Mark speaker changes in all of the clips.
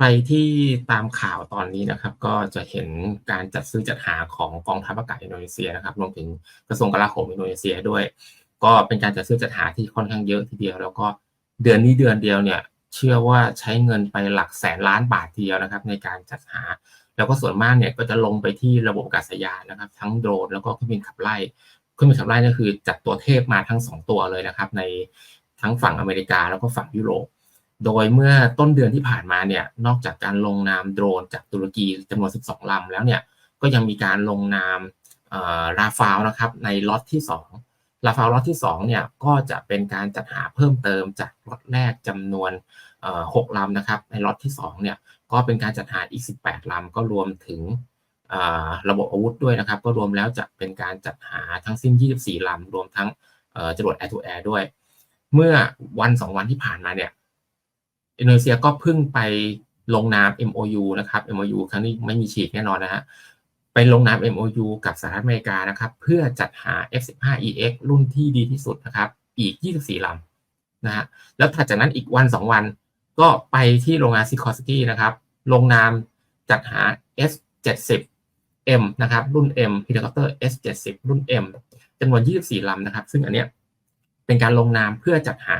Speaker 1: ใครที่ตามข่าวตอนนี้นะครับ ก็จะเห็นการจัดซื้อจัดหาของกองทัพอากาศอินโดนีเซียนะครับรวมถึงกระทรวงกลาโหมอินโดนีเซียด้วย ก็เป็นการจัดซื้อจัดหาที่ค่อนข้างเยอะทีเดียว แล้วก็เดือนนี้เดือนเดียวเนี่ยเชื่อว่าใช้เงินไปหลักแสนล้านบาททีเดียวนะครับ ในการจัดหา แล้วก็ส่วนมากเนี่ยก็จะลงไปที่ระบบอากาศยานนะครับ ทั้งโดรนแล้วก็เครื่องบินขับไล่เครื่องบินขับไล่นี่คือจัดตัวเทพมาทั้งสองตัวเลยนะครับ ในทั้งฝั่งอเมริกาแล้วก็ฝั่งยุโรป โดยเมื่อต้นเดือนที่ผ่านมาเนี่ยนอกจากการลงนามโดรนจากตุรกีจำนวน 12 ลำแล้วเนี่ยก็ยังมีการลงนามราฟาวนะครับในล็อตที่ 2 ราฟาวล็อตที่2เนี่ยก็จะเป็นการจัดหาเพิ่มเติมจากล็อตแรกจำนวน 6 ลำนะครับในล็อตที่2เนี่ยก็เป็นการจัดหาอีก 18 ลำก็รวมถึงระบบอาวุธด้วยนะครับ ก็รวมแล้วจะเป็นการจัดหาทั้งสิ้น 24 ลำ รวมทั้งจรวด Air to Air ด้วย เมื่อวันสองวันที่ผ่านมาเนี่ย อินโดนีเซียก็เพิ่งไปลงนาม MOU นะครับ MOU ครั้งนี้ไม่มีฉีกแน่นอนนะฮะไปลงนาม MOU กับสหรัฐอเมริกานะครับ เพื่อจัดหา F15EX รุ่นที่ดีที่สุดนะครับ อีก 24 ลำนะฮะแล้วถัดจากนั้นอีกวัน 2 วัน ก็ไปที่โรงงานซิคอสกี้นะครับ ลงนามจัดหา S70 M นะครับ รุ่น M เฮลิคอปเตอร์ S70 รุ่น M จำนวน 24 ลำนะครับ ซึ่งอันเนี้ยเป็นการลงนามเพื่อจัดหา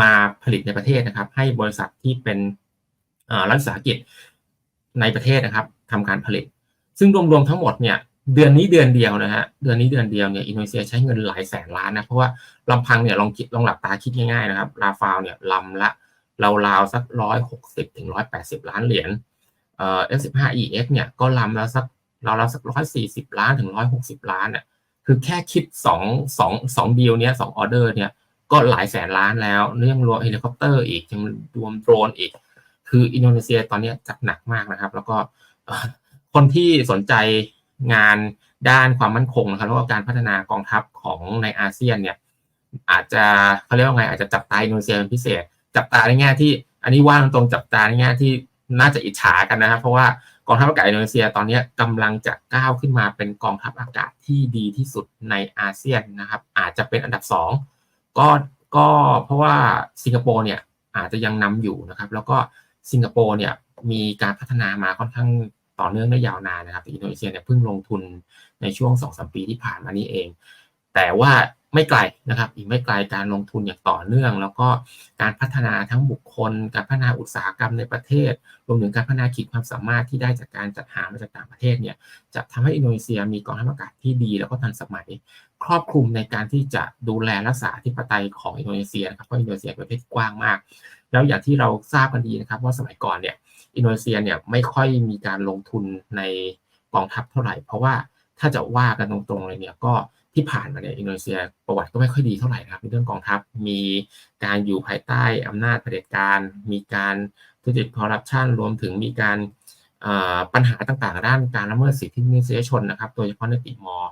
Speaker 1: มาผลิตในประเทศนะครับ ให้บริษัทที่เป็นรัฐสาหกิจในประเทศนะครับทำการผลิต ซึ่งรวมๆทั้งหมดเนี่ยเดือนนี้เดือนเดียวนะฮะเดือนนี้เดือนเดียวเนี่ยอินโดนีเซียใช้เงินหลายแสนล้านนะเพราะว่าลำพังเนี่ยลองคิดลองหลับตาคิดง่ายๆนะครับลาฟาวเนี่ยลำละราวๆสักร้อยหกสิบถึงร้อยแปดสิบล้านเหรียญเอ่อ F15EX เนี่ยก็ลำแล้วสักเราเราสักร้อยสี่สิบล้านถึงร้อยหกสิบล้านเนี่ยคือแค่คิดสองสองสองดีลเนี้ยสองออเดอร์เนี่ย ก็หลายแสนล้านแล้วเรื่องรวมเฮลิคอปเตอร์อีกยังรวมโดรนอีก คืออินโดนีเซียตอนนี้จัดหนักมากนะครับ แล้วก็คนที่สนใจงานด้านความมั่นคงนะครับแล้วก็การพัฒนากองทัพของในอาเซียนเนี่ยอาจจะเขาเรียกว่าไงอาจจะจับตาอินโดนีเซียเป็นพิเศษ จับตาในแง่ที่อันนี้ว่าตรงจับตาในแง่ที่น่าจะอิจฉากันนะครับ เพราะว่ากองทัพอากาศอินโดนีเซียตอนนี้กำลังจะก้าวขึ้นมาเป็นกองทัพอากาศที่ดีที่สุดในอาเซียนนะครับ อาจจะเป็นอันดับสอง ก็ก็เพราะว่าสิงคโปร์เนี่ยอาจจะยังนำอยู่นะครับ แล้วก็สิงคโปร์เนี่ยมีการพัฒนามาค่อนข้างต่อเนื่องได้ยาวนานนะครับแต่อินโดนีเซียเนี่ยเพิ่งลงทุนในช่วง2อสปีที่ผ่านมานี้เอง แต่ว่าไม่ไกลนะครับ อีกไม่ไกลการลงทุนอย่างต่อเนื่อง แล้วก็การพัฒนาทั้งบุคคล การพัฒนาอุตสาหกรรมในประเทศ รวมถึงการพัฒนาขีดความสามารถที่ได้จากการจัดหามาจากต่างประเทศเนี่ยจะทำให้อินโดนีเซียมีกองทัพอากาศที่ดี แล้วก็ทันสมัย ครอบคลุมในการที่จะดูแลรักษาที่ปไตยของอินโดนีเซียนะครับเพราะอินโดนีเซียเป็นประเทศกว้างมาก แล้วอย่างที่เราทราบกันดีนะครับว่าสมัยก่อนเนี่ยอินโดนีเซียเนี่ยไม่ค่อยมีการลงทุนในกองทัพเท่าไหร่ เพราะว่าถ้าจะว่ากันตรงๆเลยเนี่ยก็ที่ผ่านมาเนี่ยอินโดนีเซียประวัติก็ไม่ค่อยดีเท่าไหร่นะครับในเรื่องกองทัพมีการอยู่ภายใต้อำนาจเผด็จการ มีการทุจริตคอร์รัปชันรวมถึงมีการปัญหาต่างๆ ด้านการละเมิดสิทธิมนุษยชนนะครับ โดยเฉพาะในติมอร์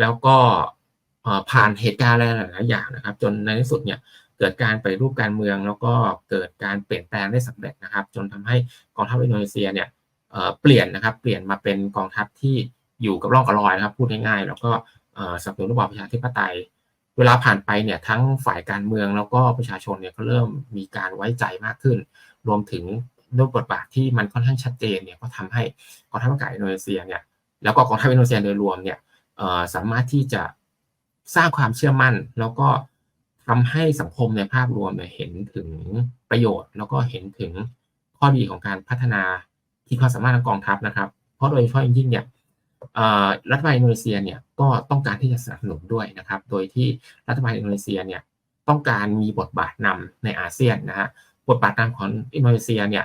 Speaker 1: แล้วก็ผ่านเหตุการณ์หลายๆอย่างนะครับ จนในที่สุดเนี่ยเกิดการไปรูปการเมือง แล้วก็เกิดการเปลี่ยนแปลงได้สำเร็จนะครับ จนทำให้กองทัพอินโดนีเซียเนี่ยเปลี่ยนนะครับ เปลี่ยนมาเป็นกองทัพที่อยู่กับร่องกับรอยนะครับ พูดง่ายๆ แล้วก็สนับสนุนระบอบประชาธิปไตย เวลาผ่านไปเนี่ยทั้งฝ่ายการเมืองแล้วก็ประชาชนเนี่ยก็เริ่มมีการไว้ใจมากขึ้น รวมถึงด้วยบทบาทที่มันค่อนข้างชัดเจนเนี่ยก็ทำให้กองทัพอากาศอินโดนีเซียเนี่ยแล้วก็กองทัพอินโดนีเซียโดยรวมเนี่ย สามารถที่จะสร้างความเชื่อมั่น แล้วก็ทำให้สังคมในภาพรวมเห็นถึงประโยชน์ แล้วก็เห็นถึงข้อดีของการพัฒนาที่ความสามารถของกองทัพนะครับ เพราะโดยเฉพาะยิ่งเนี่ยรัฐบาลอินโดนีเซียเนี่ยก็ต้องการที่จะสนับสนุนด้วยนะครับ โดยที่รัฐบาลอินโดนีเซียเนี่ยต้องการมีบทบาทนำในอาเซียนนะฮะบทบาทนำของอินโดนีเซียเนี่ย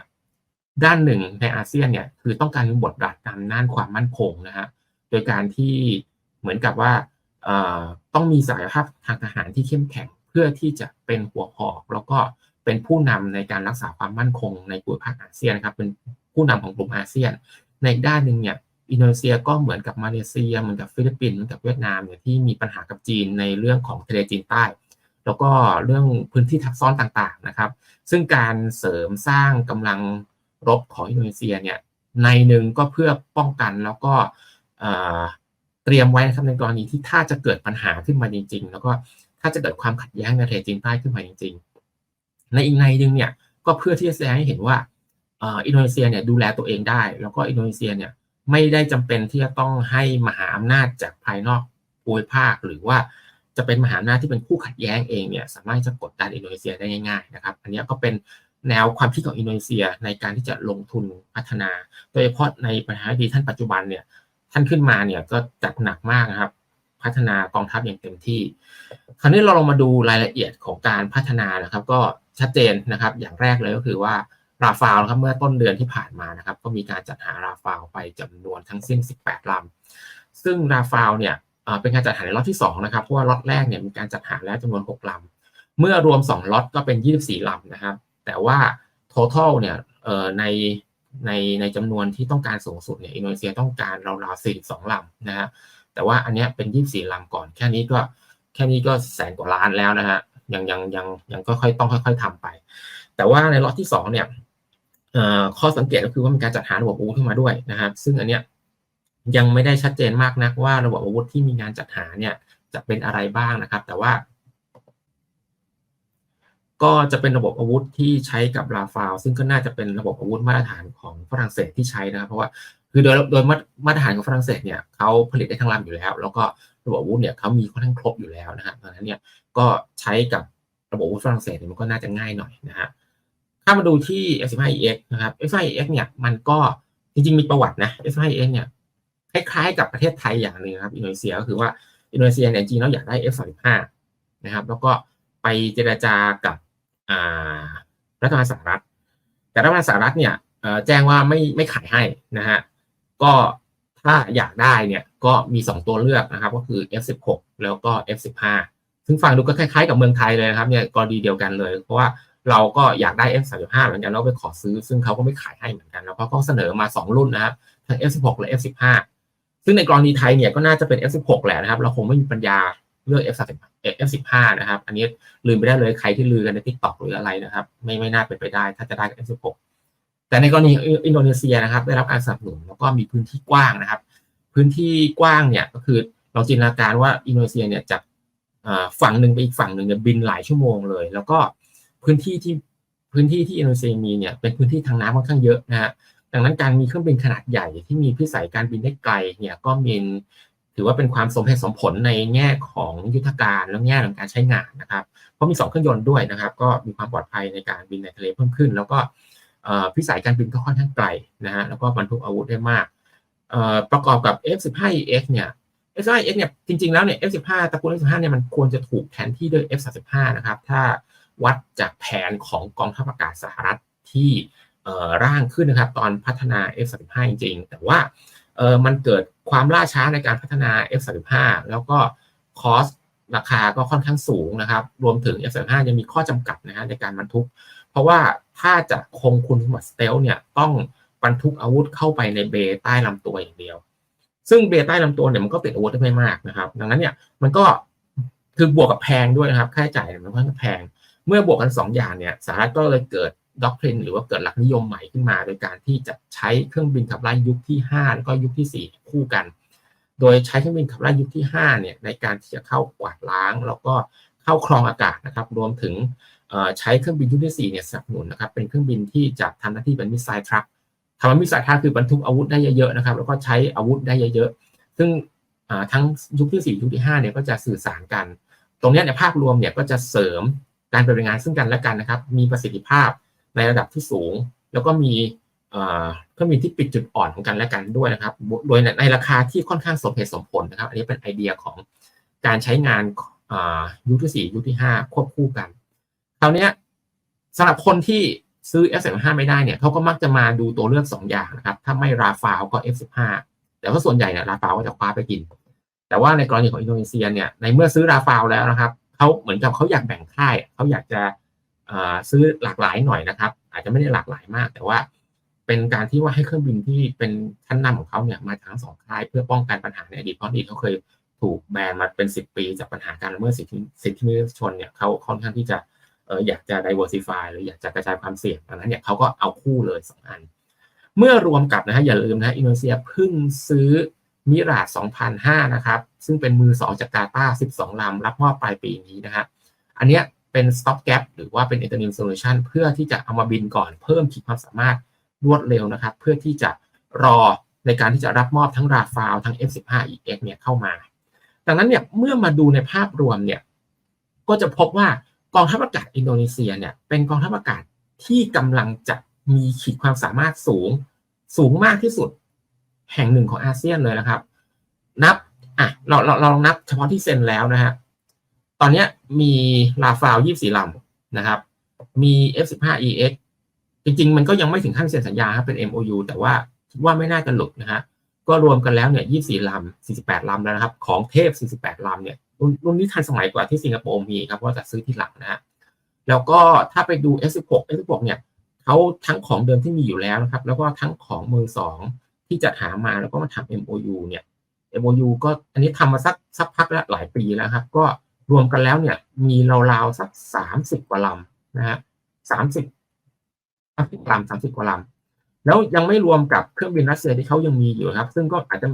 Speaker 1: ด้านหนึ่งในอาเซียนเนี่ยคือต้องการมีบทบาทนำด้านความมั่นคงนะฮะโดยการที่ เหมือนกับว่าต้องมีศักยภาพทางทหารที่เข้มแข็งเพื่อที่จะเป็นหัวหอก แล้วก็เป็นผู้นำในการรักษาความมั่นคงในภูมิภาคอาเซียนนะครับเป็นผู้นำของกลุ่มอาเซียน ในด้านหนึ่งเนี่ยอินโดนีเซียก็เหมือนกับมาเลเซียเหมือนกับฟิลิปปินส์เหมือนกับเวียดนามเนี่ยที่มีปัญหากับจีนในเรื่องของทะเลจีนใต้ แล้วก็เรื่องพื้นที่ทับซ้อนต่างๆนะครับ ซึ่งการเสริมสร้างกำลังรบของอินโดนีเซียเนี่ยในหนึ่งก็เพื่อป้องกันแล้วก็ เตรียมไว้นะครับในกรณีที่ถ้าจะเกิดปัญหาขึ้นมาจริง ๆ แล้วก็ถ้าจะเกิดความขัดแย้งในทะเลจีนใต้ขึ้นมาจริง ๆ ในอีกในหนึ่งเนี่ยก็เพื่อที่จะแสดงให้เห็นว่าอินโดนีเซียเนี่ยดูแลตัวเองได้ แล้วก็อินโดนีเซียเนี่ยไม่ได้จำเป็นที่จะต้องให้มหาอำนาจจากภายนอกภูมิภาค หรือว่าจะเป็นมหาอำนาจที่เป็นคู่ขัดแย้งเองเนี่ยสามารถจะกดดันอินโดนีเซียได้ง่ายๆนะครับ อันนี้ก็เป็นแนวความคิดของอินโดนีเซียในการที่จะลงทุนพัฒนา โดยเฉพาะในประธานาธิบดีท่านปัจจุบันเนี่ย ท่านขึ้นมาเนี่ยก็จัดหนักมากนะครับ พัฒนากองทัพอย่างเต็มที่ คราวนี้เราลงมาดูรายละเอียดของการพัฒนานะครับ ก็ชัดเจนนะครับ อย่างแรกเลยก็คือว่าราฟาลครับเมื่อต้นเดือนที่ผ่านมานะครับ ก็มีการจัดหาราฟาลไปจำนวนทั้งสิ้น 18ลำซึ่งราฟาลเนี่ยเป็นการจัดหาในล็อตที่2นะครับเพราะว่าล็อตแรกเนี่ยมีการจัดหาแล้วจำนวน 6ลำเมื่อรวม 2 ล็อตก็เป็น 24ลำนะครับ แต่ว่า total เนี่ยใน ในในจำนวนที่ต้องการสูงสุดเนี่ยอินโดนีเซียต้องการราวๆ42ลำนะฮะแต่ว่าอันนี้เป็น24ลำก่อน แค่นี้ก็แค่นี้ก็แสนกว่าล้านแล้วนะฮะยังยังยังยังค่อยๆต้องค่อยๆทำไป แต่ว่าในล็อตที่2เนี่ยข้อสังเกตก็คือว่ามีการจัดหาระบบอาวุธขึ้นมาด้วยนะครับ ซึ่งอันเนี้ยยังไม่ได้ชัดเจนมากนักว่าระบบอาวุธที่มีการจัดหาเนี่ยจะเป็นอะไรบ้างนะครับ แต่ว่า ก็จะเป็นระบบอาวุธที่ใช้กับลาฟาว ซึ่งก็น่าจะเป็นระบบอาวุธมาตรฐานของฝรั่งเศสที่ใช้นะครับ เพราะว่าคือโดยโดยมาตรฐานของฝรั่งเศสเนี่ยเขาผลิตได้ทั้งลำอยู่แล้ว แล้วก็ระบบอาวุธเนี่ยเขามีค่อนข้างครบอยู่แล้วนะครับดังนั้นเนี่ยก็ใช้กับระบบอาวุธฝรั่งเศสมันก็น่าจะง่ายหน่อยนะฮะถ้ามาดูที่ F15EX นะครับ F15EX เนี่ยมันก็จริงๆ มีประวัตินะ F15EX เนี่ยคล้ายๆกับประเทศไทยอย่างหนึ่งครับอินโดนีเซียก็คือว่าอินโดนีเซียเนี่ยจริงๆแล้วอยากได้ F35 นะครับแล้วก็ไปเจรจากับ รัฐบาลสหรัฐ แต่รัฐบาลสหรัฐเนี่ยแจ้งว่าไม่ไม่ขายให้นะฮะก็ถ้าอยากได้เนี่ยก็มี 2 ตัวเลือกนะครับ ก็คือ F16 แล้วก็ F15 ซึ่งฟังดูก็คล้ายๆกับเมืองไทยเลยนะครับเนี่ยกรณีเดียวกันเลย เพราะว่าเราก็อยากได้ F35 เหมือนกันแล้วไปขอซื้อ ซึ่งเขาก็ไม่ขายให้เหมือนกัน แล้วเขาก็เสนอมา 2 รุ่นนะครับทั้ง F16 และ F15 ซึ่งในกรณีไทยเนี่ยก็น่าจะเป็น F16 แหละนะครับ เราคงไม่มีปัญญา เลือก F35 F15 นะครับ อันนี้ลืมไปได้เลยใครที่ลือกันใน TikTok หรืออะไรนะครับ ไม่ไม่น่าเป็นไปได้ ถ้าจะได้ F16 แต่ในกรณีอินโดนีเซียนะครับ ได้รับการสนับสนุนแล้วก็มีพื้นที่กว้างนะครับ พื้นที่กว้างเนี่ยก็คือเราจินตนาการว่าอินโดนีเซียเนี่ยจากฝั่งหนึ่งไปอีกฝั่งหนึ่งเนี่ยบินหลายชั่วโมงเลย แล้วก็พื้นที่ที่พื้นที่ที่อินโดนีเซียมีเนี่ยเป็นพื้นที่ทางน้ำค่อนข้างเยอะนะฮะดังนั้นการมีเครื่องบินขนาดใหญ่ที่มีพิสัยการบินได้ไกลเนี่ยก็มี ถือว่าเป็นความสมเหตุสมผลในแง่ของยุทธการและแง่ของการใช้งานนะครับ เพราะมี 2 เครื่องยนต์ด้วยนะครับ ก็มีความปลอดภัยในการบินในทะเลเพิ่มขึ้น แล้วก็พิสัยการบินก็ค่อนข้างไกลนะฮะแล้วก็บรรทุกอาวุธได้มาก ประกอบกับ F15EX เนี่ย F15EX เนี่ยจริงๆแล้วเนี่ย F15 ตระกูล F15 เนี่ยมันควรจะถูกแทนที่ด้วย F35 นะครับถ้าวัดจากแผนของกองทัพอากาศสหรัฐที่ร่างขึ้นนะครับ ตอนพัฒนา F35 จริงๆ แต่ว่า เออมันเกิดความล่าช้าในการพัฒนา F35 แล้วก็คอสราคาก็ค่อนข้างสูงนะครับ รวมถึง F35 ยังมีข้อจำกัดนะฮะในการบรรทุก เพราะว่าถ้าจะคงคุณสมบัติสเตลเนี่ยต้องบรรทุกอาวุธเข้าไปในเบใต้ลำตัวอย่างเดียว ซึ่งเบใต้ลำตัวเนี่ยมันก็ติดอาวุธได้ไม่มากนะครับ ดังนั้นเนี่ยมันก็คือบวกกับแพงด้วยนะครับ ค่าใช้จ่ายมันค่อนข้างแพง เมื่อบวกกัน 2 อย่างเนี่ยสหรัฐก็เลยเกิด ด็อกทรนหรือว่าเกิดหลักนิยมใหม่ขึ้นมา โดยการที่จะใช้เครื่องบินขับไล่ยุคที่ 5 แล้วก็ยุคที่ 4 คู่กัน โดยใช้เครื่องบินขับไล่ยุคที่5เนี่ยในการที่จะเข้ากวาดล้าง แล้วก็เข้าครองอากาศนะครับ รวมถึงใช้เครื่องบินยุคที่4เนี่ยสนับสนุนนะครับ เป็นเครื่องบินที่จะทำหน้าที่เป็นมิสไซล์ทรัคทำมิสไซล์ทรัคคือบรรทุกอาวุธได้เยอะๆนะครับ แล้วก็ใช้อาวุธได้เยอะๆ ซึ่งทั้งยุคที่4ยุคที่5เนี่ยก็จะสื่อสารกัน ตรงนี้ในภาพรวมเนี่ยก็จะเสริมการปฏิบัติงานซึ่งกันและกันนะครับ มีประสิทธิภาพ ในระดับที่สูง แล้วก็มีเครื่องบินที่ปิดจุดอ่อนของกันและกันด้วยนะครับ โดยในราคาที่ค่อนข้างสมเหตุสมผลนะครับ อันนี้เป็นไอเดียของการใช้งานยุคที่สี่ยุคที่ห้าควบคู่กันคราวนี้สำหรับคนที่ซื้อ F15 ไม่ได้เนี่ยเขาก็มักจะมาดูตัวเลือก 2 อย่างนะครับ ถ้าไม่ราฟาวก็ F15 แต่ว่าส่วนใหญ่เนี่ยราฟาวก็จะคว้าไปกิน แต่ว่าในกรณีของอินโดนีเซียเนี่ยในเมื่อซื้อราฟาวแล้วนะครับเขาเหมือนกับเขาอยากแบ่งค่ายเขาอยากจะ ซื้อหลากหลายหน่อยนะครับ อาจจะไม่ได้หลากหลายมาก แต่ว่าเป็นการที่ว่าให้เครื่องบินที่เป็นชั้นนำของเขาเนี่ยมาทั้งสองค่ายเพื่อป้องกันปัญหาในอดีตเพราะอดีตเขาเคยถูกแบนมาเป็นสิบปีจากปัญหาการละเมิดสิทธิสิทธิมนุษยชนเนี่ยเขาค่อนข้างที่จะเอออยากจะ diversify หรืออยากจะกระจายความเสี่ยงดังนั้นเนี่ยเขาก็เอาคู่เลยสองอัน เมื่อรวมกับนะฮะอย่าลืมนะอินโดนีเซียเพิ่งซื้อมิราด2005 นะครับ ซึ่งเป็นมือสองจากกาตาร์12 ลำ รับมอบปลายปีนี้นะฮะอันเนี้ย เป็น stop gap หรือว่าเป็น interim solution เพื่อที่จะเอามาบินก่อนเพิ่มขีดความสามารถรวดเร็วนะครับ เพื่อที่จะรอในการที่จะรับมอบทั้งราฟาลทั้ง F15EX เนี่ยเข้ามา ดังนั้นเนี่ยเมื่อมาดูในภาพรวมเนี่ยก็จะพบว่ากองทัพอากาศอินโดนีเซียเนี่ยเป็นกองทัพอากาศที่กำลังจะมีขีดความสามารถสูง สูงมากที่สุด แห่งหนึ่งของอาเซียนเลยนะครับ นับอะเราเราเราลองนับเฉพาะที่เซ็นแล้วนะฮะ ตอนนี้มีลาฟาวยี่สี่ลำนะครับ มี F15EX จริง ๆ มันก็ยังไม่ถึงขั้นเซ็นสัญญาครับเป็น MOU แต่ว่าคิดว่าไม่น่าจะหลุดนะฮะก็รวมกันแล้วเนี่ย24ลำ48ลำแล้วนะครับ ของเทพ48ลำเนี่ยรุ่นนี้ทันสมัยกว่าที่สิงคโปร์มีครับเพราะจะซื้อที่หลังนะฮะแล้วก็ถ้าไปดู S16 S16 เนี่ยเขาทั้งของเดิมที่มีอยู่แล้วนะครับ แล้วก็ทั้งของมือสองที่จะหามาแล้วก็มาทำ MOU เนี่ย MOU ก็อันนี้ทำมาสักสักพักแล้วหลายปีแล้วครับ ก็ รวมกันแล้วเนี่ยมีราวๆสักสามสิบกว่าลำนะฮะสามสิบสามสิบลำสามสิบกว่าลำแล้วยังไม่รวมกับเครื่องบินรัสเซียที่เขายังมีอยู่ครับ ซึ่งก็อาจจะ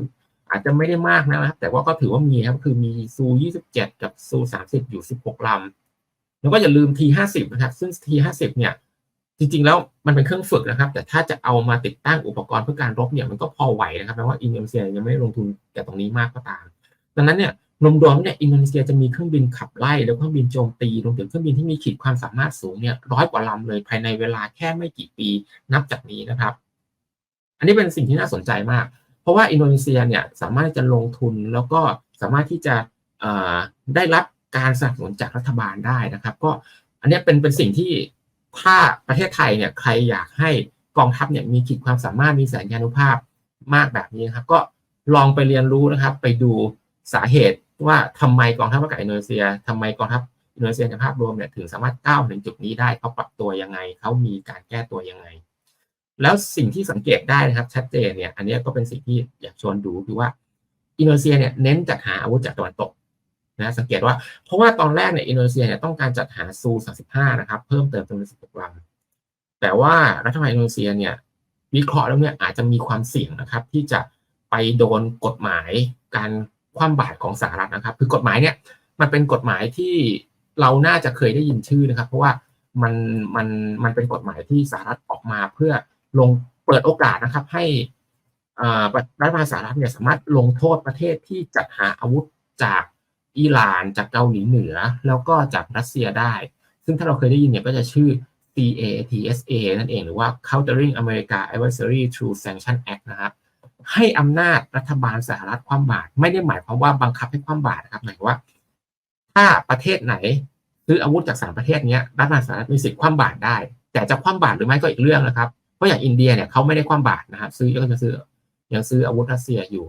Speaker 1: อาจจะไม่ได้มากนะครับ แต่ว่าก็ถือว่ามีครับคือมีซูยี่สิบเจ็ดกับซูสามสิบอยู่สิบหกลำแล้วก็อย่าลืมทีห้าสิบนะครับซึ่งทีห้าสิบเนี่ยจริงๆแล้วมันเป็นเครื่องฝึกนะครับ แต่ถ้าจะเอามาติดตั้งอุปกรณ์เพื่อการรบเนี่ยมันก็พอไหวนะครับแม้ว่าอินโดนีเซียยังไม่ลงทุนแต่ตรงนี้มากก็ตาม ดังนั้นเนี่ย รวมๆเนี่ยอินโดนีเซียจะมีเครื่องบินขับไล่แล้วเครื่องบินโจมตีรวมถึงเครื่องบินที่มีขีดความสามารถสูงเนี่ยร้อยกว่าลำเลยภายในเวลาแค่ไม่กี่ปีนับจากนี้นะครับ อันนี้เป็นสิ่งที่น่าสนใจมาก เพราะว่าอินโดนีเซียเนี่ยสามารถจะลงทุนแล้วก็สามารถที่จะได้รับการสนับสนุนจากรัฐบาลได้นะครับ ก็อันนี้เป็นเป็นสิ่งที่ถ้าประเทศไทยเนี่ยใครอยากให้กองทัพเนี่ยมีขีดความสามารถมีแสนยานุภาพมากแบบนี้นครับ ก็ลองไปเรียนรู้นะครับ ไปดูสาเหตุ ว่าทำไมกองทัพอากาศอินโดนีเซียทำไมกองทัพอินโดนีเซียในภาพรวมเนี่ยถึงสามารถก้าวถึงจุดนี้ได้เขาปรับตัวยังไงเขามีการแก้ตัวยังไง แล้วสิ่งที่สังเกตได้นะครับชัดเจนเนี่ยอันนี้ก็เป็นสิ่งที่อยากชวนดูคือว่าอินโดนีเซียเนี่ยเน้นจัดหาอาวุธจากตะวันตกนะสังเกตว่าเพราะว่าตอนแรกเนี่ยอินโดนีเซียเนี่ยต้องการจัดหาซู35นะครับเพิ่มเติมจำนวน16ลำแต่ว่ารัฐบาลอินโดนีเซียเนี่ยวิเคราะห์แล้วเนี่ยอาจจะมีความเสี่ยงนะครับ ที่จะไปโดนกฎหมายการ คว่ำบาตของสหรัฐนะครับ คือกฎหมายเนี่ยมันเป็นกฎหมายที่เราน่าจะเคยได้ยินชื่อนะครับ เพราะว่ามันมันมันเป็นกฎหมายที่สหรัฐออกมาเพื่อลงเปิดโอกาสนะครับ ให้รัฐบาลสหรัฐเนี่ยสามารถลงโทษประเทศที่จัดหาอาวุธจากอิหร่านจากเกาหลีเหนือ แล้วก็จากรัสเซียได้ ซึ่งถ้าเราเคยได้ยินเนี่ยก็จะชื่อ CATSA นั่นเองหรือว่า Countering America Adversary Through Sanction Act นะครับ ให้อำนาจรัฐบาลสหรัฐคว่ำบาตรไม่ได้หมายความว่าบังคับให้คว่ำบาตรนะครับหมายว่า ถ้าประเทศไหนซื้ออาวุธจากสามประเทศนี้รัฐบาลสหรัฐมีสิทธิ์คว่ำบาตรได้ แต่จะคว่ำบาตรหรือไม่ก็อีกเรื่องนะครับเพราะอย่างอินเดียเนี่ยเขาไม่ได้คว่ำบาตรนะครับซื้อก็จะซื้อยังซื้ออาวุธรัสเซียอยู่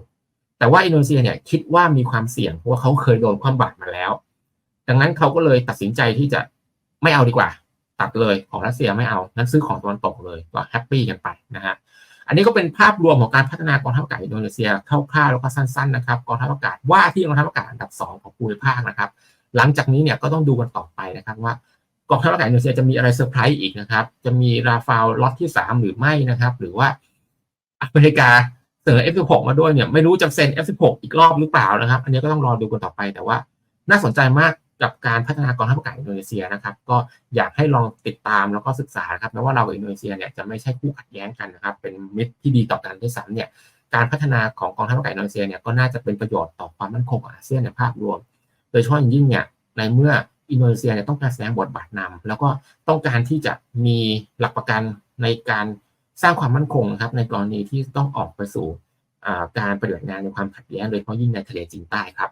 Speaker 1: แต่ว่าอินโดนีเซียเนี่ยคิดว่ามีความเสี่ยงเพราะว่าเขาเคยโดนความบาดมาแล้ว ดังนั้นเขาก็เลยตัดสินใจที่จะไม่เอาดีกว่า ตัดเลยของรัสเซียไม่เอานั้นซื้อของตะวันตกเลยก็แฮปปี้กันไปนะฮะ อันนี้ก็เป็นภาพรวมของการพัฒนากองทัพอากาศอินโดนีเซียคร่าวๆแล้วก็สั้นๆนะครับกองทัพอากาศว่าที่กองทัพอากาศอันดับ 2 ของภูมิภาคนะครับ หลังจากนี้เนี่ยก็ต้องดูกันต่อไปนะครับว่ากองทัพอากาศอินโดนีเซียจะมีอะไรเซอร์ไพรส์อีกนะครับ จะมีราฟาลล็อตที่ 3 หรือไม่นะครับ หรือว่าอเมริกาเสนอ F16 มาด้วยเนี่ยไม่รู้จะเซ็น F16 อีกรอบหรือเปล่านะครับ อันนี้ก็ต้องรอดูกันต่อไปแต่ว่าน่าสนใจมาก กับการพัฒนากองทัพอากาศอินโดนีเซียนะครับ ก็อยากให้ลองติดตามแล้วก็ศึกษาครับแม้ว่าเรากับอินโดนีเซียเนี่ยจะไม่ใช่คู่ขัดแย้งกันนะครับ เป็นมิตรที่ดีต่อกันด้วยซ้ำเนี่ยการพัฒนาของกองทัพอากาศอินโดนีเซียเนี่ยก็น่าจะเป็นประโยชน์ต่อความมั่นคงของอาเซียนในภาพรวม โดยเฉพาะอย่างยิ่งเนี่ยในเมื่ออินโดนีเซียเนี่ยต้องการแสดงบทบาทนำแล้วก็ต้องการที่จะมีหลักประกันในการสร้างความมั่นคงครับในกรณีที่ต้องออกไปสู่การปฏิบัติงานในความขัดแย้งโดยเฉพาะยิ่งในทะเลจีนใต้ครับ